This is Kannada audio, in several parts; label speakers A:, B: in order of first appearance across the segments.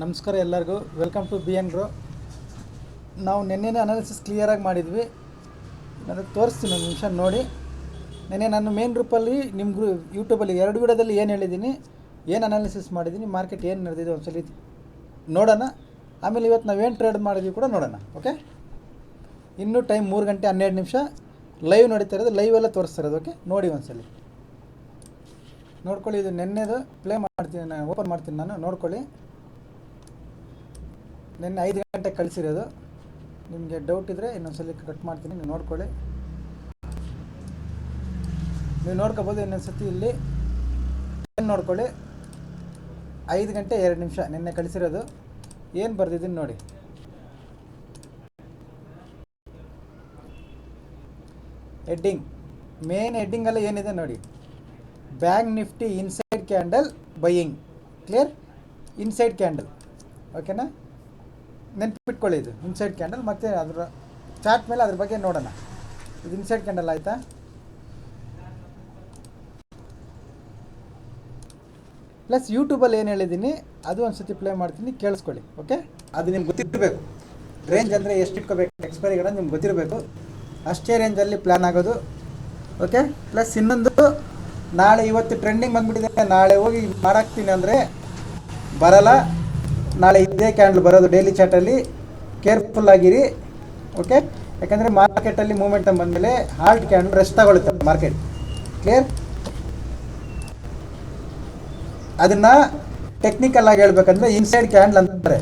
A: ನಮಸ್ಕಾರ ಎಲ್ಲರಿಗೂ. Welcome to B N grow ನಾವು ನಿನ್ನೆನೇ ಅನಾಲಿಸಿಸ್ ಕ್ಲಿಯರಾಗಿ ಮಾಡಿದ್ವಿ. ನಾನು ತೋರಿಸ್ತೀನಿ ಒಂದು ನಿಮಿಷ ನೋಡಿ. ನೆನ್ನೆ ನಾನು ಮೇನ್ ಗ್ರೂಪಲ್ಲಿ ನಿಮ್ಮ ಗ್ರೂ ಯೂಟ್ಯೂಬಲ್ಲಿ ಎರಡು ವಿಡಿಯೋದಲ್ಲಿ ಏನು ಹೇಳಿದ್ದೀನಿ, ಏನು ಅನಾಲಿಸಿಸ್ ಮಾಡಿದ್ದೀನಿ ಮಾರ್ಕೆಟ್ ಏನು ನಡೆದಿದೆ ಒಂದ್ಸಲಿ ನೋಡೋಣ. ಆಮೇಲೆ ಇವತ್ತು ನಾವೇನು ಟ್ರೇಡ್ ಮಾಡಿದ್ವಿ ಕೂಡ ನೋಡೋಣ ಓಕೆ ಇನ್ನೂ ಟೈಮ್ ಮೂರು ಗಂಟೆ ಹನ್ನೆರಡು ನಿಮಿಷ. ಲೈವ್ ನಡೀತಾ ಇರೋದು ಎಲ್ಲ ತೋರಿಸ್ತಾ ಇರೋದು ಓಕೆ ನೋಡಿ ಒಂದ್ಸಲಿ. ನೋಡ್ಕೊಳ್ಳಿ, ಇದು ನೆನ್ನೆದು ಪ್ಲೇ ಮಾಡ್ತೀನಿ ನಾನು ಓಪನ್ ಮಾಡ್ತೀನಿ ನಾನು, ನೋಡ್ಕೊಳ್ಳಿ. ನಿನ್ನೆ ಐದು ಗಂಟೆಗೆ ಕಳಿಸಿರೋದು. ನಿಮಗೆ ಡೌಟ್ ಇದ್ದರೆ ಇನ್ನೊಂದ್ಸಲ ಕಟ್ ಮಾಡ್ತೀನಿ, ನೀವು ನೋಡ್ಕೊಳ್ಳಿ. ನೀವು ನೋಡ್ಕೋಬೋದು ಇನ್ನೊಂದು ಸತಿ ಇಲ್ಲಿ. ಏನು ನೋಡ್ಕೊಳ್ಳಿ? ಐದು ಗಂಟೆ ಎರಡು ನಿಮಿಷ ನಿನ್ನೆ ಕಳಿಸಿರೋದು. ಏನು ಬರ್ದಿದ್ದೀನಿ ನೋಡಿ. ಹೆಡ್ಡಿಂಗ್ ಮೇನ್ ಹೆಡ್ಡಿಂಗಲ್ಲಿ ಏನಿದೆ ನೋಡಿ. Bank Nifty inside candle buying clear inside candle ಓಕೆನಾ ನೆನ್ಪಿಟ್ಕೊಳ್ಳಿ ಇದು ಇನ್ಸೈಡ್ ಕ್ಯಾಂಡಲ್ ಮತ್ತು ಅದರ ಚಾರ್ಟ್ ಮೇಲೆ ಅದ್ರ ಬಗ್ಗೆ ನೋಡೋಣ. ಇದು ಇನ್ಸೈಡ್ ಕ್ಯಾಂಡಲ್ ಆಯಿತಾ? ಪ್ಲಸ್ ಯೂಟ್ಯೂಬಲ್ಲಿ ಏನು ಹೇಳಿದ್ದೀನಿ ಅದು ಒಂದು ಸತಿ ಪ್ಲೇ ಮಾಡ್ತೀನಿ, ಕೇಳಿಸ್ಕೊಳ್ಳಿ ಓಕೆ ಅದು ನಿಮ್ಗೆ ಗೊತ್ತಿರಬೇಕು. ರೇಂಜ್ ಅಂದರೆ ಎಷ್ಟು ಇಟ್ಕೋಬೇಕು ಎಕ್ಸ್ಪೈರಿ ಕೂಡ ನಿಮ್ಗೆ ಗೊತ್ತಿರಬೇಕು. ಅಷ್ಟೇ ರೇಂಜಲ್ಲಿ ಪ್ಲ್ಯಾನ್ ಆಗೋದು ಓಕೆ ಪ್ಲಸ್ ಇನ್ನೊಂದು, ನಾಳೆ ಇವತ್ತು ಟ್ರೆಂಡಿಂಗ್ ಬಂದ್ಬಿಟ್ಟಿದೆ, ನಾಳೆ ಹೋಗಿ ಮಾಡಾಕ್ತೀನಿ ಅಂದರೆ ಬರಲ್ಲ, ನಾಳೆ ಇದೇ ಕ್ಯಾಂಡಲ್ ಬರೋದು ಡೈಲಿ ಚಾರ್ಟಲ್ಲಿ ಕೇರ್ಫುಲ್ ಆಗಿರಿ. ಓಕೆ ಯಾಕಂದರೆ ಮಾರ್ಕೆಟಲ್ಲಿ ಮೂಮೆಂಟಮ್ ಬಂದಮೇಲೆ ಹಾಲ್ಟ್ ಕ್ಯಾಂಡಲ್ ರೆಸ್ಟ್ ತಗೊಳುತ್ತೆ ಮಾರ್ಕೆಟ್ ಕ್ಲಿಯರ್ ಅದನ್ನ ಟೆಕ್ನಿಕಲ್ ಆಗಿ ಹೇಳ್ಬೇಕಂದ್ರೆ ಇನ್ಸೈಡ್ ಕ್ಯಾಂಡಲ್ ಅಂತಾರೆ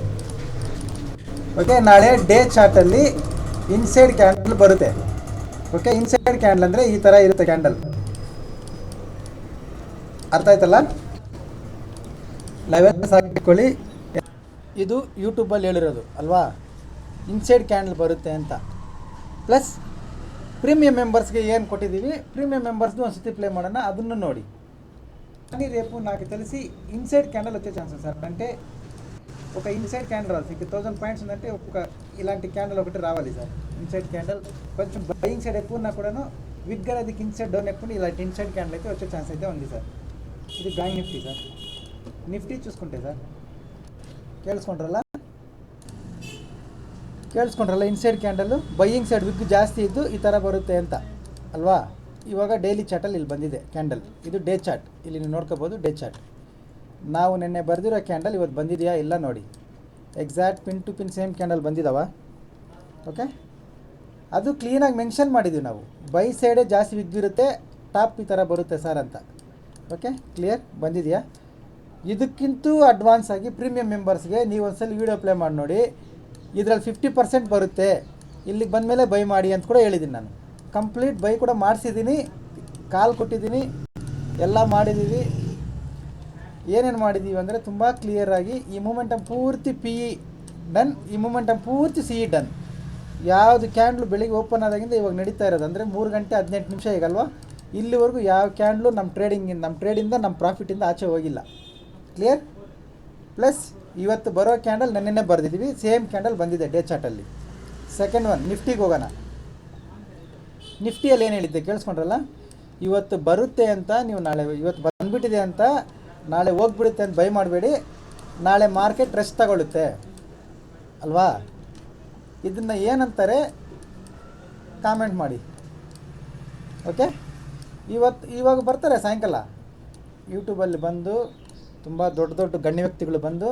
A: ಓಕೆ ನಾಳೆ ಡೇ ಚಾರ್ಟಲ್ಲಿ ಇನ್ಸೈಡ್ ಕ್ಯಾಂಡಲ್ ಬರುತ್ತೆ. ಓಕೆ ಇನ್ಸೈಡ್ ಕ್ಯಾಂಡಲ್ ಅಂದರೆ ಈ ಥರ ಇರುತ್ತೆ ಕ್ಯಾಂಡಲ್ ಅರ್ಥ ಆಯ್ತಲ್ಲ? ಲೆವೆಲ್ಸ್ ಹಾಕಿಕೊಳ್ಳಿ. ಇದು ಯೂಟ್ಯೂಬಲ್ಲಿ ಹೇಳಿರೋದು ಅಲ್ವಾ ಇನ್ಸೈಡ್ ಕ್ಯಾಂಡಲ್ ಬರುತ್ತೆ ಅಂತ ಪ್ಲಸ್ ಪ್ರೀಮಿಯಂ ಮೆಂಬರ್ಸ್ಗೆ ಏನು ಕೊಟ್ಟಿದ್ದೀವಿ ಪ್ರೀಮಿಯಂ ಮೆಂಬರ್ಸ್ದು ಒಂದು ಸತಿ ಪ್ಲೇ ಮಾಡೋಣ ಅದನ್ನು ನೋಡಿ కానీ రేపు నాకు తెలిసి ఇన్సైడ్ క్యాండల్ వచ్చే ఛాన్సెస్ సార్ అంటే ఒక ఇన్సైడ్ క్యాండల్ రావాలి మీకు థౌసండ్ పాయింట్స్ ఉందంటే ఒక ఇలాంటి క్యాండల్ ఒకటి రావాలి సార్ ఇన్సైడ్ క్యాండల్ కొంచెం బయింగ్ సైడ్ ఎక్కువ ఉన్నా కూడాను విగ్గా అది ఇన్సైడ్ డౌన్ ఎక్కువ ఇలాంటి ఇన్సైడ్ క్యాండల్ అయితే వచ్చే ఛాన్స్ అయితే ఉంది సార్ ఇది బ్యాంక్ నిఫ్టీ సార్ నిఫ్టీ చూసుకుంటే సార్ ಕೇಳಿಸ್ಕೊಂಡ್ರಲ್ಲ? ಕೇಳಿಸ್ಕೊಂಡ್ರಲ್ಲ inside candle buying side wick ಜಾಸ್ತಿ ಇದ್ದು ಈ ಥರ ಬರುತ್ತೆ ಅಂತ, ಅಲ್ವಾ? ಇವಾಗ ಡೈಲಿ ಚಾರ್ಟಲ್ಲಿ ಇಲ್ಲಿ ಬಂದಿದೆ ಕ್ಯಾಂಡಲ್ ಇದು ಡೇ ಚಾರ್ಟ್ ಇಲ್ಲಿ ನೀವು ನೋಡ್ಕೋಬೋದು ಡೇ ಚಾರ್ಟ್ ನಾವು ನಿನ್ನೆ ಬರೆದಿರೋ ಕ್ಯಾಂಡಲ್ ಇವತ್ತು ಬಂದಿದೆಯಾ ಇಲ್ಲ ನೋಡಿ. Exact pin to pin same candle ಬಂದಿದ್ದಾವ okay ಅದು ಕ್ಲೀನಾಗಿ ಮೆನ್ಷನ್ ಮಾಡಿದ್ವಿ ನಾವು. ಬೈ ಸೈಡೇ ಜಾಸ್ತಿ ಬಿದ್ದಿರುತ್ತೆ ಟಾಪ್ ಈ ಥರ ಬರುತ್ತೆ ಸರ್ ಅಂತ. ಓಕೆ ಕ್ಲಿಯರ್ ಬಂದಿದೆಯಾ? ಇದಕ್ಕಿಂತೂ ಅಡ್ವಾನ್ಸ್ ಆಗಿ ಪ್ರೀಮಿಯಂ ಮೆಂಬರ್ಸ್ಗೆ ನೀವು ಒಂದ್ಸಲ ವೀಡಿಯೋ ಪ್ಲೇ ಮಾಡಿ ನೋಡಿ. ಇದರಲ್ಲಿ ಫಿಫ್ಟಿ ಪರ್ಸೆಂಟ್ ಬರುತ್ತೆ. ಇಲ್ಲಿಗೆ ಬಂದಮೇಲೆ ಬೈ ಮಾಡಿ ಅಂತ ಕೂಡ ಹೇಳಿದ್ದೀನಿ ನಾನು. ಕಂಪ್ಲೀಟ್ ಬೈ ಕೂಡ ಮಾಡಿಸಿದ್ದೀನಿ ಕಾಲ್ ಕೊಟ್ಟಿದ್ದೀನಿ ಎಲ್ಲ ಮಾಡಿದ್ದೀವಿ ಏನೇನು ಮಾಡಿದ್ದೀವಿ ಅಂದರೆ ತುಂಬ ಕ್ಲಿಯರಾಗಿ ಈ ಮೂಮೆಂಟಮ್ ಪೂರ್ತಿ ಪಿ ಇ ಡನ್ ಈ ಮೂಮೆಂಟಮ್ ಪೂರ್ತಿ ಸಿ ಇ ಡನ್ ಯಾವುದು ಕ್ಯಾಂಡ್ಲು ಬೆಳಿಗ್ಗೆ ಓಪನ್ ಆದಾಗಿಂದ ಇವಾಗ ನಡೀತಾ ಇರೋದು ಅಂದರೆ ಮೂರು ಗಂಟೆ ಹದಿನೆಂಟು ನಿಮಿಷ ಈಗಲ್ವಾ? ಇಲ್ಲಿವರೆಗೂ ಯಾವ ಕ್ಯಾಂಡ್ಲು ನಮ್ಮ ಟ್ರೇಡಿಂಗ್ ನಮ್ಮ ಟ್ರೇಡಿಂದ ನಮ್ಮ ಪ್ರಾಫಿಟಿಂದ ಆಚೆ ಹೋಗಿಲ್ಲ. ಕ್ಲಿಯರ್ ಪ್ಲಸ್ ಇವತ್ತು ಬರೋ ಕ್ಯಾಂಡಲ್ ನೆನ್ನೆನೇ ಬರೆದಿದ್ದೀವಿ ಸೇಮ್ ಕ್ಯಾಂಡಲ್ ಬಂದಿದೆ ಡೇ ಚಾರ್ಟಲ್ಲಿ ಸೆಕೆಂಡ್ ಒನ್ ನಿಫ್ಟಿಗೆ ಹೋಗೋಣ. ನಿಫ್ಟಿಯಲ್ಲಿ ಏನು ಹೇಳಿದ್ದೆ ಕೇಳಿಸ್ಕೊಂಡ್ರಲ್ಲ? ಇವತ್ತು ಬರುತ್ತೆ ಅಂತ ನೀವು ನಾಳೆ, ಇವತ್ತು ಬಂದ್ಬಿಟ್ಟಿದೆ ಅಂತ ನಾಳೆ ಹೋಗ್ಬಿಡುತ್ತೆ ಅಂತ ಬೈ ಮಾಡಬೇಡಿ. ನಾಳೆ ಮಾರ್ಕೆಟ್ ರೆಸ್ಟ್ ತಗೊಳ್ಳುತ್ತೆ ಅಲ್ವಾ? ಇದನ್ನು ಏನಂತಾರೆ? ಕಾಮೆಂಟ್ ಮಾಡಿ. ಓಕೆ ಇವತ್ತು, ಇವಾಗ ಬರ್ತಾರೆ ಸಾಯಂಕಾಲ. ಯೂಟ್ಯೂಬಲ್ಲಿ ಬಂದು ತುಂಬ ದೊಡ್ಡ ದೊಡ್ಡ ಗಣ್ಯ ವ್ಯಕ್ತಿಗಳು ಬಂದು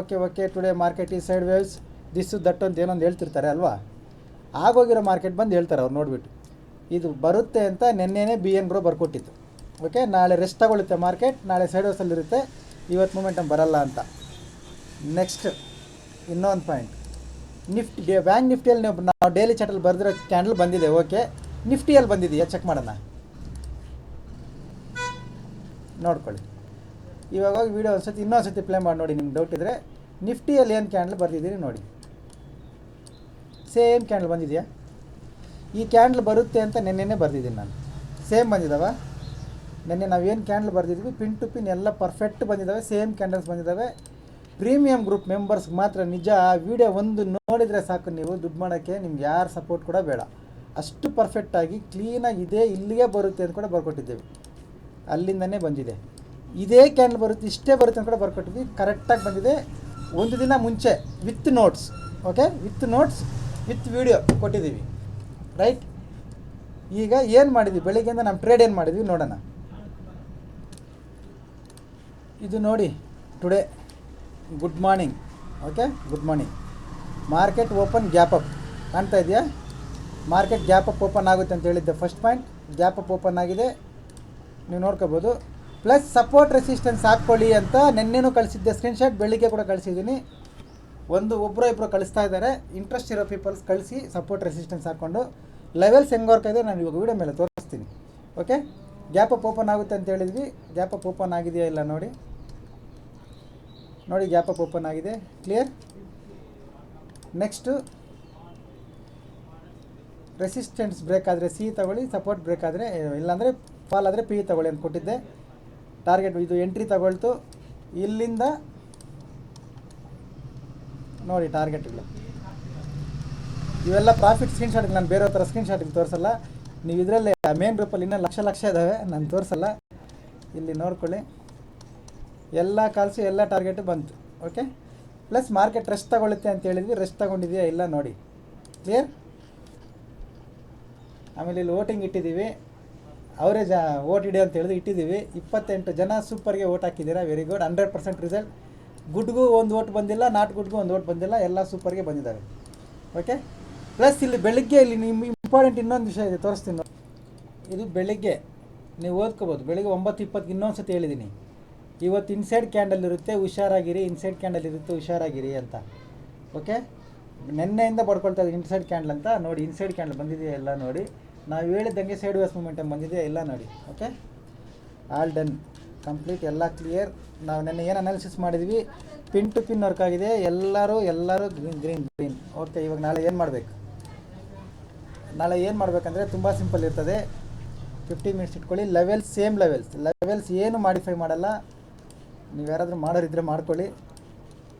A: ಓಕೆ ಓಕೆ ಟುಡೇ ಮಾರ್ಕೆಟ್ ಈ ಸೈಡ್ ವೇವ್ಸ್ ದಿಸ್ ದಟ್ ಅಂತ ಏನೊಂದು ಹೇಳ್ತಿರ್ತಾರೆ ಅಲ್ವಾ? ಆಗೋಗಿರೋ ಮಾರ್ಕೆಟ್ ಬಂದು ಹೇಳ್ತಾರೆ ಅವ್ರು ನೋಡಿಬಿಟ್ಟು. ಇದು ಬರುತ್ತೆ ಅಂತ ನಿನ್ನೆನೇ ಬಿ ಎನ್ ಬ್ರೋ ಬರ್ಕೊಟ್ಟಿತ್ತು ಓಕೆ ನಾಳೆ ರೆಸ್ಟ್ ತಗೊಳ್ಳುತ್ತೆ ಮಾರ್ಕೆಟ್ ನಾಳೆ ಸೈಡ್ ಇರುತ್ತೆ, ಇವತ್ತು ಮೂಮೆಂಟಮ್ ಬರಲ್ಲ ಅಂತ. ನೆಕ್ಸ್ಟ್ ಇನ್ನೊಂದು ಪಾಯಿಂಟ್ ನಿಫ್ಟಿ ಬ್ಯಾಂಕ್ ನಿಫ್ಟಿಯಲ್ಲಿ ನೀವು, ನಾವು ಡೈಲಿ ಚಾಟಲ್ಲಿ ಬರೆದಿರೋ ಕ್ಯಾಂಡಲ್ ಬಂದಿದೆ ಓಕೆ ನಿಫ್ಟಿಯಲ್ಲಿ ಬಂದಿದೆಯಾ? ಚೆಕ್ ಮಾಡೋಣ. ನೋಡ್ಕೊಳ್ಳಿ. ಇವಾಗ ಹೋಗಿ ವೀಡಿಯೋ ಒಂದ್ಸತಿ ಇನ್ನೊಂದು ಸತಿ ಪ್ಲೇ ಮಾಡಿ ನೋಡಿ, ನಿಮ್ಗೆ ಡೌಟ್ ಇದ್ದರೆ ನಿಫ್ಟಿಯಲ್ಲಿ ಏನು ಕ್ಯಾಂಡಲ್ ಬರ್ತಿದ್ದೀರಿ ನೋಡಿ. ಸೇಮ್ ಕ್ಯಾಂಡಲ್ ಬಂದಿದೆಯಾ? ಈ ಕ್ಯಾಂಡಲ್ ಬರುತ್ತೆ ಅಂತ ನಿನ್ನೆನೇ ಬರ್ದಿದ್ದೀನಿ ನಾನು. ಸೇಮ್ ಬಂದಿದ್ದಾವ ನಿನ್ನೆ ನಾವೇನು ಕ್ಯಾಂಡಲ್ ಬರ್ದಿದ್ವಿ? ಪಿನ್ ಟು ಪಿನ್ ಎಲ್ಲ ಪರ್ಫೆಕ್ಟ್ ಬಂದಿದ್ದಾವೆ ಸೇಮ್ ಕ್ಯಾಂಡಲ್ಸ್ ಬಂದಿದ್ದಾವೆ ಪ್ರೀಮಿಯಂ ಗ್ರೂಪ್ ಮೆಂಬರ್ಸ್ಗೆ ಮಾತ್ರ ನಿಜ, ಆ ವಿಡಿಯೋ ಒಂದು ನೋಡಿದರೆ ಸಾಕು ನೀವು, ದುಡ್ಡು ಮಾಡೋಕ್ಕೆ ನಿಮ್ಗೆ ಯಾರು ಸಪೋರ್ಟ್ ಕೂಡ ಬೇಡ. ಅಷ್ಟು ಪರ್ಫೆಕ್ಟಾಗಿ ಕ್ಲೀನಾಗಿ ಇದೆ ಇಲ್ಲಿಗೆ ಬರುತ್ತೆ ಅಂತ ಕೂಡ ಬರ್ಕೊಟ್ಟಿದ್ದೇವೆ. ಅಲ್ಲಿಂದನೇ ಬಂದಿದೆ. ಇದೇ ಕ್ಯಾನ್ ಬರುತ್ತೆ, ಇಷ್ಟೇ ಬರುತ್ತೆ ಅಂತ ಕೂಡ ಬರ್ಕೊಟ್ಟಿದ್ವಿ. ಕರೆಕ್ಟಾಗಿ ಬಂದಿದೆ. ಒಂದು ದಿನ ಮುಂಚೆ with notes okay with notes with video ಕೊಟ್ಟಿದ್ದೀವಿ. ರೈಟ್ ಈಗ ಏನು ಮಾಡಿದ್ವಿ? ಬೆಳಿಗ್ಗೆಯಿಂದ ನಮ್ಮ ಟ್ರೇಡ್ ಏನು ಮಾಡಿದ್ವಿ? ನೋಡೋಣ. ಇದು ನೋಡಿ today good morning okay good morning market open gap up ಕಾಣ್ತಾ ಇದೆಯಾ? ಮಾರ್ಕೆಟ್ ಗ್ಯಾಪ್ ಅಪ್ ಓಪನ್ ಆಗುತ್ತೆ ಅಂತ ಹೇಳಿದ್ದೆ first point gap up open ಆಗಿದೆ. ನೀವು ನೋಡ್ಕೋಬೋದು. ಪ್ಲಸ್ ಸಪೋರ್ಟ್ ರೆಸಿಸ್ಟೆನ್ಸ್ ಹಾಕ್ಕೊಳ್ಳಿ ಅಂತ ನಿನ್ನೆನೂ ಕಳಿಸಿದ್ದೆ ಸ್ಕ್ರೀನ್ಶಾಟ್ ಬೆಳಿಗ್ಗೆ ಕೂಡ ಕಳಿಸಿದ್ದೀನಿ. ಒಂದು ಒಬ್ಬರು ಇಬ್ಬರು ಕಳಿಸ್ತಾ ಇದ್ದಾರೆ. ಇಂಟ್ರೆಸ್ಟ್ ಇರೋ ಪೀಪಲ್ಸ್ ಕಳಿಸಿ ಸಪೋರ್ಟ್ ರೆಸಿಸ್ಟೆನ್ಸ್ ಹಾಕ್ಕೊಂಡು. ಲೆವೆಲ್ಸ್ ಹೆಂಗೆ ವರ್ಕ್ ಇದೆ ನಾನು ಇವಾಗ ವೀಡಿಯೋ ಮೇಲೆ ತೋರಿಸ್ತೀನಿ. ಓಕೆ ಗ್ಯಾಪ್ ಅಪ್ ಓಪನ್ ಆಗುತ್ತೆ ಅಂತ ಹೇಳಿದ್ವಿ. ಗ್ಯಾಪ್ ಅಪ್ ಓಪನ್ ಆಗಿದೆಯಾ ಇಲ್ಲ ನೋಡಿ. ನೋಡಿ ಗ್ಯಾಪ್ ಅಪ್ ಓಪನ್ ಆಗಿದೆ. ಕ್ಲಿಯರ್ ನೆಕ್ಸ್ಟು ರೆಸಿಸ್ಟೆನ್ಸ್ ಬ್ರೇಕ್ ಆದರೆ ಸಿ ತಗೊಳ್ಳಿ ಸಪೋರ್ಟ್ ಬ್ರೇಕ್ ಆದರೆ, ಇಲ್ಲಾಂದರೆ ಫಾಲ್ ಆದರೆ ಪಿ ತಗೊಳ್ಳಿ ಅಂತ ಕೊಟ್ಟಿದ್ದೆ. ಟಾರ್ಗೆಟ್ ಇದು ಎಂಟ್ರಿ ತಗೊಳ್ತು. ಇಲ್ಲಿಂದ ನೋಡಿ ಟಾರ್ಗೆಟ್ಗಳು ಇವೆಲ್ಲ ಪ್ರಾಫಿಟ್ ಸ್ಕ್ರೀನ್ಶಾಟ್ ನಾನು ಬೇರೆ ಥರ ಸ್ಕ್ರೀನ್ಶಾಟಿಗೆ ತೋರಿಸಲ್ಲ. ನೀವು ಇದರಲ್ಲಿ ಮೇನ್ ಗ್ರೂಪಲ್ಲಿ ಇನ್ನೂ ಲಕ್ಷ ಲಕ್ಷ ಇದ್ದಾವೆ ನಾನು ತೋರಿಸಲ್ಲ. ಇಲ್ಲಿ ನೋಡ್ಕೊಳ್ಳಿ. ಎಲ್ಲ ಕಾಲ್ಸು ಎಲ್ಲ ಟಾರ್ಗೆಟು ಬಂತು. ಓಕೆ ಪ್ಲಸ್ ಮಾರ್ಕೆಟ್ ರೆಸ್ಟ್ ತಗೊಳುತ್ತೆ ಅಂತ ಹೇಳಿದ್ವಿ. ರೆಸ್ಟ್ ತಗೊಂಡಿದೆಯಾ ಇಲ್ಲ ನೋಡಿ. ಕ್ಲಿಯರ್ ಆಮೇಲೆ ಇಲ್ಲಿ ವೋಟಿಂಗ್ ಇಟ್ಟಿದ್ದೀವಿ. ಅವರೇ ಜ ಓಟ್ ಹಿಡಿ ಅಂತ ಹೇಳಿದ್ರು ಇಟ್ಟಿದ್ದೀವಿ. ಇಪ್ಪತ್ತೆಂಟು ಜನ ಸೂಪರ್ಗೆ ಓಟ್ ಹಾಕಿದ್ದೀರಾ? Very good hundred percent result ಗುಡ್ಗೂ ಒಂದು ಓಟ್ ಬಂದಿಲ್ಲ, ನಾಟ್ ಗುಡ್ಗೂ ಒಂದು ಓಟ್ ಬಂದಿಲ್ಲ, ಎಲ್ಲ ಸೂಪರ್ಗೆ ಬಂದಿದ್ದಾವೆ. ಓಕೆ ಪ್ಲಸ್ ಇಲ್ಲಿ ಬೆಳಿಗ್ಗೆ ಇಲ್ಲಿ ನಿಮ್ಮ ಇಂಪಾರ್ಟೆಂಟ್ ಇನ್ನೊಂದು ವಿಷಯ ಇದೆ, ತೋರಿಸ್ತೀನಿ. ಇದು ಬೆಳಿಗ್ಗೆ, ನೀವು ಓದ್ಕೋಬೋದು. ಬೆಳಿಗ್ಗೆ ಒಂಬತ್ತು ಇಪ್ಪತ್ತು ಇನ್ನೊಂದು ಸತಿ ಹೇಳಿದ್ದೀನಿ. ಇವತ್ತು ಇನ್ಸೈಡ್ ಕ್ಯಾಂಡಲ್ ಇರುತ್ತೆ, ಹುಷಾರಾಗಿರಿ. ಇನ್ಸೈಡ್ ಕ್ಯಾಂಡಲ್ ಇರುತ್ತೆ, ಹುಷಾರಾಗಿರಿ ಅಂತ. ಓಕೆ ನೆನ್ನೆಯಿಂದ ಪಡ್ಕೊಳ್ತಾ ಇದ್ದೀನಿ ಇನ್ಸೈಡ್ ಕ್ಯಾಂಡಲ್ ಅಂತ. ನೋಡಿ ಇನ್ಸೈಡ್ ಕ್ಯಾಂಡಲ್ ಬಂದಿದೆಯಾ ಎಲ್ಲ ನೋಡಿ. ನಾವು ಹೇಳಿದ್ದಂಗೆ ಸೈಡ್ ವೇಸ್ ಮೂಮೆಂಟಮ್ ಬಂದಿದೆ, ಎಲ್ಲ ನೋಡಿ ಓಕೆ ಆಲ್ ಡನ್ ಕಂಪ್ಲೀಟ್ ಎಲ್ಲ ಕ್ಲಿಯರ್ ನಾವು ನೆನ್ನೆ ಏನು ಅನಾಲಿಸಿಸ್ ಮಾಡಿದ್ವಿ? ಪಿನ್ ಟು ಪಿನ್ ವರ್ಕ್ ಆಗಿದೆ. ಎಲ್ಲರೂ ಎಲ್ಲರೂ ಗ್ರೀನ್ ಗ್ರೀನ್ ಗ್ರೀನ್ ಓಕೆ ಇವಾಗ ನಾಳೆ ಏನು ಮಾಡಬೇಕು? ನಾಳೆ ಏನು ಮಾಡಬೇಕಂದ್ರೆ ತುಂಬ ಸಿಂಪಲ್ ಇರ್ತದೆ. ಫಿಫ್ಟಿ ಮಿನಿಟ್ಸ್ ಇಟ್ಕೊಳ್ಳಿ. ಲೆವೆಲ್ಸ್ ಸೇಮ್ ಲೆವೆಲ್ಸ್ ಲೆವೆಲ್ಸ್ ಏನು ಮಾಡಿಫೈ ಮಾಡಲ್ಲ. ನೀವು ಯಾರಾದರೂ ಮಾಡೋರಿದ್ದರೆ ಮಾಡ್ಕೊಳ್ಳಿ.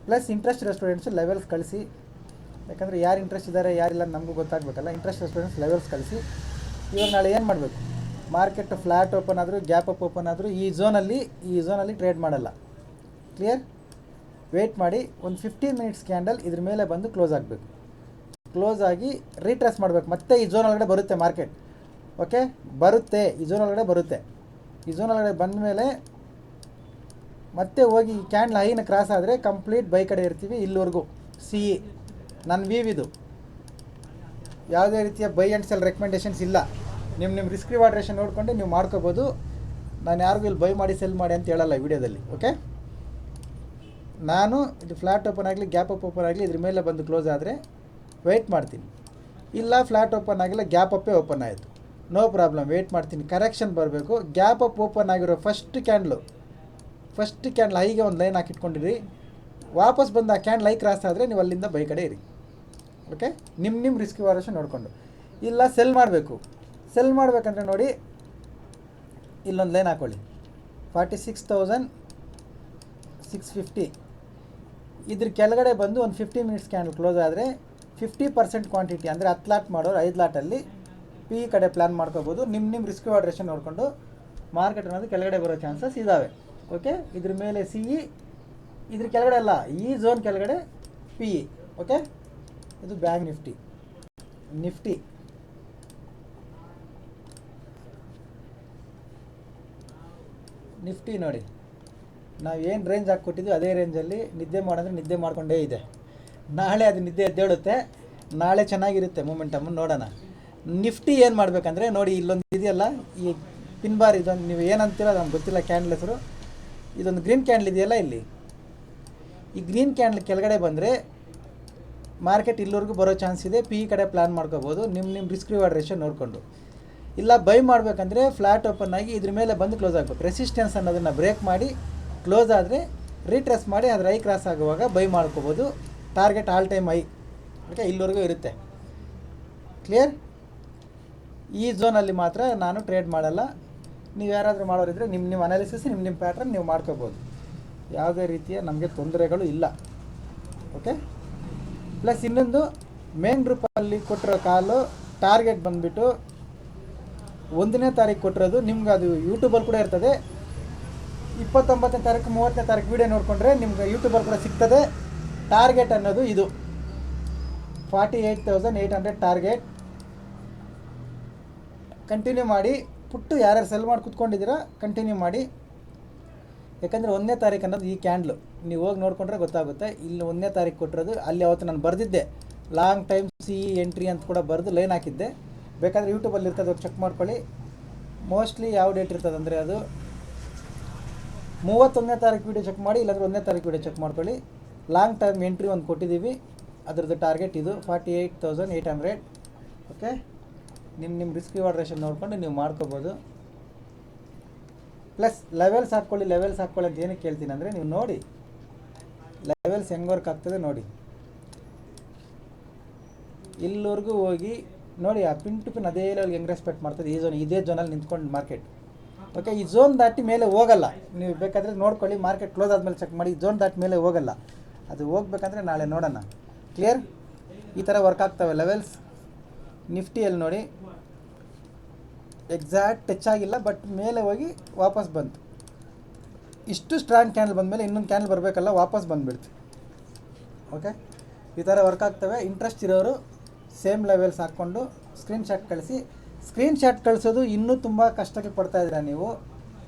A: ಪ್ಲಸ್ ಇಂಟ್ರೆಸ್ಟ್ ಸ್ಟೂಡೆಂಟ್ಸು ಲೆವೆಲ್ಸ್ ಕಳಿಸಿ. ಯಾಕಂದರೆ ಯಾರು ಇಂಟ್ರೆಸ್ಟ್ ಇದ್ದಾರೆ ಯಾರಿಲ್ಲ ನಮಗೂ ಗೊತ್ತಾಗಬೇಕಲ್ಲ. ಇಂಟ್ರೆಸ್ಟ್ ಸ್ಟೂಡೆಂಟ್ಸ್ ಲೆವೆಲ್ಸ್ ಕಳಿಸಿ. ಇವಾಗ ನಾಳೆ ಏನು ಮಾಡಬೇಕು? ಮಾರ್ಕೆಟ್ ಫ್ಲ್ಯಾಟ್ ಓಪನ್ ಆದರೂ ಗ್ಯಾಪ್ ಅಪ್ ಓಪನ್ ಆದರೂ ಈ ಝೋನಲ್ಲಿ ಈ ಝೋನಲ್ಲಿ ಟ್ರೇಡ್ ಮಾಡಲ್ಲ. ಕ್ಲಿಯರ್ ವೇಟ್ ಮಾಡಿ, ಒಂದು ಫಿಫ್ಟೀನ್ ಮಿನಿಟ್ಸ್ ಕ್ಯಾಂಡಲ್ ಇದ್ರ ಮೇಲೆ ಬಂದು ಕ್ಲೋಸ್ ಆಗಬೇಕು. ಕ್ಲೋಸ್ ಆಗಿ ರೀಟ್ರೆಸ್ ಮಾಡಬೇಕು. ಮತ್ತೆ ಈ ಝೋನ್ ಒಳಗಡೆ ಬರುತ್ತೆ ಮಾರ್ಕೆಟ್ ಓಕೆ ಬರುತ್ತೆ. ಈ ಝೋನ್ ಒಳಗಡೆ ಬರುತ್ತೆ. ಈ ಝೋನ್ ಒಳಗಡೆ ಬಂದ ಮೇಲೆ ಮತ್ತೆ ಹೋಗಿ ಈ ಕ್ಯಾಂಡ್ಲ್ ಹೈನ ಕ್ರಾಸ್ ಆದರೆ ಕಂಪ್ಲೀಟ್ ಬೈ ಕಡೆ ಇರ್ತೀವಿ ಇಲ್ಲಿವರೆಗೂ. ಸಿ ನನ್ನ ವೀವ್ ಇದು. ಯಾವುದೇ ರೀತಿಯ ಬೈ ಆ್ಯಂಡ್ ಸೆಲ್ ರೆಕಮೆಂಡೇಷನ್ಸ್ ಇಲ್ಲ. ನಿಮ್ಮ ನಿಮ್ಮ ರಿಸ್ಕ್ ರಿವಾರ್ಡ್ರೇಷನ್ ನೋಡಿಕೊಂಡು ನೀವು ಮಾಡ್ಕೋಬೋದು. ನಾನು ಯಾರಿಗೂ ಇಲ್ಲಿ ಬೈ ಮಾಡಿ ಸೆಲ್ ಮಾಡಿ ಅಂತ ಹೇಳಲ್ಲ ವಿಡಿಯೋದಲ್ಲಿ ಓಕೆ ನಾನು ಇದು ಫ್ಲ್ಯಾಟ್ ಓಪನ್ ಆಗಲಿ ಗ್ಯಾಪ್ ಅಪ್ ಓಪನ್ ಆಗಲಿ, ಇದ್ರ ಮೇಲೆ ಬಂದು ಕ್ಲೋಸ್ ಆದರೆ ವೆಯ್ಟ್ ಮಾಡ್ತೀನಿ. ಇಲ್ಲ ಫ್ಲ್ಯಾಟ್ ಓಪನ್ ಆಗಿಲ್ಲ ಗ್ಯಾಪ್ ಅಪ್ಪೇ ಓಪನ್ ಆಯಿತು. ನೋ ಪ್ರಾಬ್ಲಮ್ ವೆಯ್ಟ್ ಮಾಡ್ತೀನಿ. ಕರೆಕ್ಷನ್ ಬರಬೇಕು. ಗ್ಯಾಪ್ ಅಪ್ ಓಪನ್ ಆಗಿರೋ ಫಸ್ಟ್ ಕ್ಯಾಂಡ್ಲು ಫಸ್ಟ್ ಕ್ಯಾಂಡ್ಲ್ ಹೈಗೆ ಒಂದು ಲೈನ್ ಹಾಕಿಟ್ಕೊಂಡಿರಿ. ವಾಪಸ್ ಬಂದು ಆ ಕ್ಯಾಂಡ್ಲ್ ಹೈ ಕ್ರಾಸ್ ಆದರೆ ನೀವು ಅಲ್ಲಿಂದ ಬೈ ಕಡೆ ಇರಿ. ಓಕೆ ನಿಮ್ಮ ನಿಮ್ಮ ರಿಸ್ಕ್ ವಾರೇಷನ್ ನೋಡಿಕೊಂಡು. ಇಲ್ಲ ಸೆಲ್ ಮಾಡಬೇಕು. ಸೆಲ್ ಮಾಡಬೇಕಂದ್ರೆ ನೋಡಿ, ಇಲ್ಲೊಂದು ಲೈನ್ ಹಾಕೊಳ್ಳಿ. Forty six thousand six fifty ಇದ್ರ ಕೆಳಗಡೆ ಬಂದು ಒಂದು ಫಿಫ್ಟಿ ಮಿನಿಟ್ಸ್ ಕ್ಯಾಂಡಲ್ ಕ್ಲೋಸ್ ಆದರೆ ಫಿಫ್ಟಿ ಪರ್ಸೆಂಟ್ ಕ್ವಾಂಟಿಟಿ ಅಂದರೆ ಹತ್ತು ಲಾಟ್ ಮಾಡೋರು ಐದು ಲಾಟಲ್ಲಿ ಪಿ ಕಡೆ ಪ್ಲ್ಯಾನ್ ಮಾಡ್ಕೋಬೋದು. ನಿಮ್ಮ ನಿಮ್ಮ ರಿಸ್ಕ್ ವಾಡ್ರೇಷನ್ ನೋಡಿಕೊಂಡು ಮಾರ್ಕೆಟ್ ಅನ್ನೋದು ಕೆಳಗಡೆ ಬರೋ ಚಾನ್ಸಸ್ ಇದ್ದಾವೆ ಓಕೆ ಇದ್ರ ಮೇಲೆ ಸಿ ಇ ಇದ್ರ ಕೆಳಗಡೆ ಅಲ್ಲ ಈ ಝೋನ್ ಕೆಳಗಡೆ ಪಿ ಇ ಓಕೆ ಇದು ಬ್ಯಾಂಕ್ ನಿಫ್ಟಿ. ನಿಫ್ಟಿ. ನಿಫ್ಟಿ ನೋಡಿ. ನಾವು ಏನು ರೇಂಜ್ ಹಾಕ್ಕೊಟ್ಟಿದ್ವಿ ಅದೇ ರೇಂಜಲ್ಲಿ ನಿದ್ದೆ ಮಾಡಿದ್ರೆ ನಿದ್ದೆ ಮಾಡಿಕೊಂಡೇ ಇದೆ. ನಾಳೆ ಅದು ನಿದ್ದೆ ಎದ್ದೇಳುತ್ತೆ. ನಾಳೆ ಚೆನ್ನಾಗಿರುತ್ತೆ ಮೂಮೆಂಟಮ್ ನೋಡೋಣ. ನಿಫ್ಟಿ ಏನು ಮಾಡಬೇಕಂದ್ರೆ ನೋಡಿ ಇಲ್ಲೊಂದು ಇದೆಯಲ್ಲ, ಈ ಪಿನ್ ಬಾರ್ ಇದೊಂದು ನೀವು ಏನಂತೀರ ನಮ್ಗೆ ಗೊತ್ತಿಲ್ಲ ಕ್ಯಾಂಡಲ್ ಹೆಸರು. ಇದೊಂದು ಗ್ರೀನ್ ಕ್ಯಾಂಡಲ್ ಇದೆಯಲ್ಲ ಇಲ್ಲಿ. ಈ ಗ್ರೀನ್ ಕ್ಯಾಂಡಲ್ ಕೆಳಗಡೆ ಬಂದರೆ ಮಾರ್ಕೆಟ್ ಇಲ್ಲಿವರೆಗೂ ಬರೋ ಚಾನ್ಸ್ ಇದೆ. ಪಿ ಕಡೆ ಪ್ಲ್ಯಾನ್ ಮಾಡ್ಕೋಬೋದು. ನಿಮ್ಮ ನಿಮ್ಮ ರಿಸ್ಕ್ ರಿವಾರ್ಡ್ ರೇಷನ್ ನೋಡಿಕೊಂಡು. ಇಲ್ಲ ಬೈ ಮಾಡಬೇಕಂದ್ರೆ ಫ್ಲ್ಯಾಟ್ ಓಪನ್ ಆಗಿ ಇದ್ರ ಮೇಲೆ ಬಂದು ಕ್ಲೋಸ್ ಆಗಬೇಕು. ರೆಸಿಸ್ಟೆನ್ಸ್ ಅನ್ನೋದನ್ನು ಬ್ರೇಕ್ ಮಾಡಿ ಕ್ಲೋಸ್ ಆದರೆ ರೀಟ್ರೆಸ್ ಮಾಡಿ ಅದರ ಐ ಕ್ರಾಸ್ ಆಗುವಾಗ ಬೈ ಮಾಡ್ಕೋಬೋದು. Target all time high okay ಇಲ್ಲಿವರೆಗೂ ಇರುತ್ತೆ. ಕ್ಲಿಯರ್ ಈ ಝೋನಲ್ಲಿ ಮಾತ್ರ ನಾನು ಟ್ರೇಡ್ ಮಾಡಲ್ಲ. ನೀವು ಯಾರಾದರೂ ಮಾಡೋರಿದ್ರೆ ನಿಮ್ಮ ನಿಮ್ಮ ಅನಾಲಿಸಿಸ್ ನಿಮ್ಮ ನಿಮ್ಮ ಪ್ಯಾಟ್ರನ್ ನೀವು ಮಾಡ್ಕೋಬೋದು. ಯಾವುದೇ ರೀತಿಯ ನಮಗೆ ತೊಂದರೆಗಳು ಇಲ್ಲ. ಓಕೆ ಪ್ಲಸ್ ಇನ್ನೊಂದು ಮೇನ್ ಗ್ರೂಪಲ್ಲಿ ಕೊಟ್ಟಿರೋ ಕಾಲು ಟಾರ್ಗೆಟ್ ಬಂದುಬಿಟ್ಟು ಒಂದನೇ ತಾರೀಕು ಕೊಟ್ಟಿರೋದು. ನಿಮ್ಗೆ ಅದು ಯೂಟ್ಯೂಬಲ್ಲಿ ಕೂಡ ಇರ್ತದೆ. ಇಪ್ಪತ್ತೊಂಬತ್ತನೇ ತಾರೀಕು, ಮೂವತ್ತನೇ ತಾರೀಕು ವೀಡಿಯೋ ನೋಡಿಕೊಂಡ್ರೆ ನಿಮ್ಗೆ ಯೂಟ್ಯೂಬಲ್ಲಿ ಕೂಡ ಸಿಗ್ತದೆ. ಟಾರ್ಗೆಟ್ ಅನ್ನೋದು ಇದು. Forty eight thousand eight hundred target continue ಮಾಡಿ. ಪುಟ್ಟು ಯಾರ್ಯಾರು ಸೆಲ್ ಮಾಡಿ ಕೂತ್ಕೊಂಡಿದ್ದೀರಾ ಕಂಟಿನ್ಯೂ ಮಾಡಿ. ಯಾಕಂದರೆ ಒಂದನೇ ತಾರೀಕು ಅನ್ನೋದು ಈ ಕ್ಯಾಂಡ್ಲು ನೀವು ಹೋಗಿ ನೋಡಿಕೊಂಡ್ರೆ ಗೊತ್ತಾಗುತ್ತೆ. ಇಲ್ಲಿ ಒಂದನೇ ತಾರೀಕು ಕೊಟ್ಟಿರೋದು. ಅಲ್ಲಿ ಅವತ್ತು ನಾನು ಬರೆದಿದ್ದೆ. ಲಾಂಗ್ ಟೈಮ್ ಸಿ ಎಂಟ್ರಿ ಅಂತ ಕೂಡ ಬರೆದು ಲೈನ್ ಹಾಕಿದ್ದೆ. ಬೇಕಾದರೆ ಯೂಟ್ಯೂಬಲ್ಲಿ ಇರ್ತದೆ ಚೆಕ್ ಮಾಡ್ಕೊಳ್ಳಿ. ಮೋಸ್ಟ್ಲಿ ಯಾವ ಡೇಟ್ ಇರ್ತದೆ ಅಂದರೆ ಅದು ಮೂವತ್ತೊಂದನೇ ತಾರೀಕು ವೀಡಿಯೋ ಚೆಕ್ ಮಾಡಿ, ಇಲ್ಲಾಂದ್ರೆ ಒಂದನೇ ತಾರೀಕು ವೀಡಿಯೋ ಚೆಕ್ ಮಾಡ್ಕೊಳ್ಳಿ. ಲಾಂಗ್ ಟೈಮ್ ಎಂಟ್ರಿ ಒಂದು ಕೊಟ್ಟಿದ್ದೀವಿ. ಅದರದ್ದು ಟಾರ್ಗೆಟ್ ಇದು forty eight thousand eight hundred okay ನಿಮ್ಮ ನಿಮ್ಮ ರಿಸ್ಕ್ ರಿವಾರ್ಡ್ ನೋಡ್ಕೊಂಡು ನೀವು ಮಾಡ್ಕೋಬೋದು. ಪ್ಲಸ್ ಲೆವೆಲ್ಸ್ ಹಾಕ್ಕೊಳ್ಳಿ ಲೆವೆಲ್ಸ್ ಹಾಕ್ಕೊಳ್ಳಿ ಅಂತ ಏನಕ್ಕೆ ಕೇಳ್ತೀನಿ ಅಂದರೆ ನೀವು ನೋಡಿ. ಲೆವೆಲ್ಸ್ ಹೆಂಗೆ ವರ್ಕ್ ಆಗ್ತದೆ ನೋಡಿ. ಇಲ್ಲಿವರೆಗೂ ಹೋಗಿ ನೋಡಿ ಆ ಪಿನ್ ಟು ಪಿನ್ ಅದೇ ಲೆವೆಲ್ ಹೆಂಗೆ ರೆಸ್ಪೆಕ್ಟ್ ಮಾಡ್ತದೆ? ಈ ಝೋನ್ ಇದೇ ಝೋನಲ್ಲಿ ನಿಂತ್ಕೊಂಡು ಮಾರ್ಕೆಟ್ ಓಕೆ ಈ ಝೋನ್ ದಾಟಿ ಮೇಲೆ ಹೋಗಲ್ಲ. ನೀವು ಬೇಕಾದರೆ ನೋಡ್ಕೊಳ್ಳಿ ಮಾರ್ಕೆಟ್ ಕ್ಲೋಸ್ ಆದಮೇಲೆ ಚೆಕ್ ಮಾಡಿ ಝೋನ್ ದಾಟಿ ಮೇಲೆ ಹೋಗಲ್ಲ. ಅದು ಹೋಗ್ಬೇಕಂದ್ರೆ ನಾಳೆ ನೋಡೋಣ. ಕ್ಲಿಯರ್ ಈ ಥರ ವರ್ಕ್ ಆಗ್ತವೆ ಲೆವೆಲ್ಸ್ ನಿಫ್ಟಿಯಲ್ಲಿ ನೋಡಿ. ಎಕ್ಸಾಕ್ಟ್ ಟಚ್ ಆಗಿಲ್ಲ ಬಟ್ ಮೇಲೆ ಹೋಗಿ ವಾಪಸ್ ಬಂತು. ಇಷ್ಟು ಸ್ಟ್ರಾಂಗ್ ಕ್ಯಾನಲ್ ಬಂದಮೇಲೆ ಇನ್ನೊಂದು ಕ್ಯಾನಲ್ ಬರಬೇಕಲ್ಲ, ವಾಪಸ್ ಬಂದುಬಿಡ್ತು. ಓಕೆ ಈ ಥರ ವರ್ಕ್ ಆಗ್ತವೆ. ಇಂಟ್ರೆಸ್ಟ್ ಇರೋರು ಸೇಮ್ ಲೆವೆಲ್ಸ್ ಹಾಕ್ಕೊಂಡು ಸ್ಕ್ರೀನ್ಶಾಟ್ ಕಳಿಸಿ. ಸ್ಕ್ರೀನ್ಶಾಟ್ ಕಳಿಸೋದು ಇನ್ನೂ ತುಂಬ ಕಷ್ಟಕ್ಕೆ ಪಡ್ತಾ ಇದ್ದೀರಾ ನೀವು?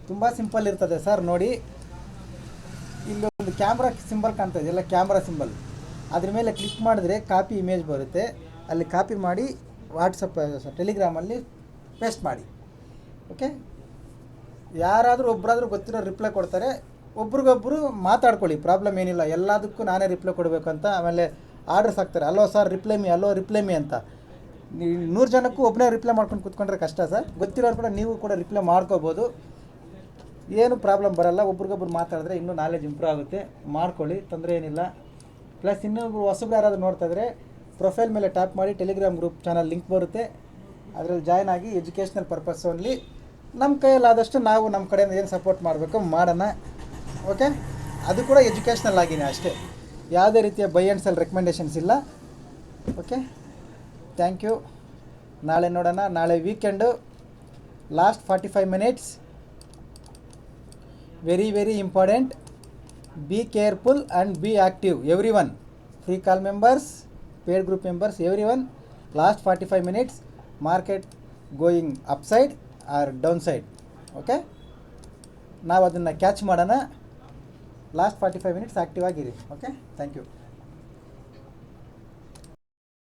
A: ತುಂಬ ಸಿಂಪಲ್ ಇರ್ತದೆ ಸರ್, ನೋಡಿ. ಇಲ್ಲಿ ಒಂದು ಕ್ಯಾಮ್ರಾ ಸಿಂಬಲ್ ಕಾಣ್ತಾ ಇದೆಯಲ್ಲ ಕ್ಯಾಮ್ರಾ ಸಿಂಬಲ್ ಅದ್ರ ಮೇಲೆ ಕ್ಲಿಕ್ ಮಾಡಿದ್ರೆ ಕಾಪಿ ಇಮೇಜ್ ಬರುತ್ತೆ. ಅಲ್ಲಿ ಕಾಪಿ ಮಾಡಿ ವಾಟ್ಸಪ್ ಟೆಲಿಗ್ರಾಮಲ್ಲಿ ಪೇಸ್ಟ್ ಮಾಡಿ. ಓಕೆ ಯಾರಾದರೂ ಒಬ್ಬರಾದರೂ ಗೊತ್ತಿರೋ ರಿಪ್ಲೈ ಕೊಡ್ತಾರೆ, ಒಬ್ರಿಗೊಬ್ರು ಮಾತಾಡ್ಕೊಳ್ಳಿ ಪ್ರಾಬ್ಲಮ್ ಏನಿಲ್ಲ, ಎಲ್ಲದಕ್ಕೂ ನಾನೇ ರಿಪ್ಲೈ ಅಂತ ಆಮೇಲೆ ಆರ್ಡರ್ಸ್ ಹಾಕ್ತಾರೆ, hello sir reply me hello reply me ಅಂತ. ನೂರು ಜನಕ್ಕೂ ಒಬ್ಬನೇ ರಿಪ್ಲೈ ಮಾಡ್ಕೊಂಡು ಕೂತ್ಕೊಂಡ್ರೆ ಕಷ್ಟ ಸರ್ ಗೊತ್ತಿರೋರು ಕೂಡ ನೀವು ಕೂಡ ರಿಪ್ಲೈ ಮಾಡ್ಕೋಬೋದು. ಏನು ಪ್ರಾಬ್ಲಮ್ ಬರಲ್ಲ, ಒಬ್ರಿಗೊಬ್ರು ಮಾತಾಡಿದ್ರೆ ಇನ್ನೂ ನಾಲೆಜ್ ಇಂಪ್ರೂವ್ ಆಗುತ್ತೆ. ಮಾಡ್ಕೊಳ್ಳಿ, ತೊಂದರೆ ಏನಿಲ್ಲ. ಪ್ಲಸ್ ಇನ್ನೊಬ್ರು ಹೊಸಬ್ರು ಯಾರಾದರೂ ನೋಡ್ತಾ ಇದ್ರೆ ಪ್ರೊಫೈಲ್ ಮೇಲೆ ಟ್ಯಾಪ್ ಮಾಡಿ ಟೆಲಿಗ್ರಾಮ್ ಗ್ರೂಪ್ ಚಾನಲ್ ಲಿಂಕ್ ಬರುತ್ತೆ. ಅದರಲ್ಲಿ ಜಾಯ್ನ್ ಆಗಿ ಎಜುಕೇಷ್ನಲ್ ಪರ್ಪಸ್ ಓನ್ಲಿ ನಮ್ಮ ಕೈಯಲ್ಲಾದಷ್ಟು ನಾವು ನಮ್ಮ ಕಡೆಯಿಂದ ಏನು ಸಪೋರ್ಟ್ ಮಾಡಬೇಕು ಮಾಡೋಣ ಓಕೆ ಅದು ಕೂಡ ಎಜುಕೇಷ್ನಲ್ ಆಗಿನೇ ಅಷ್ಟೇ. ಯಾವುದೇ ರೀತಿಯ ಬೈ ಆ್ಯಂಡ್ ಸೆಲ್ ರೆಕಮೆಂಡೇಷನ್ಸ್ ಇಲ್ಲ ಓಕೆ ಥ್ಯಾಂಕ್ ಯು ನಾಳೆ ನೋಡೋಣ, ನಾಳೆ weekend last forty five minutes very very important be careful and be active everyone free call members paid group members everyone last forty five minutes market going upside or downside, okay? ನಾವು ಅದನ್ನು ಕ್ಯಾಚ್ ಮಾಡೋಣ. Last forty five minutes active ಆಗಿರಿ, ಓಕೆ? Thank you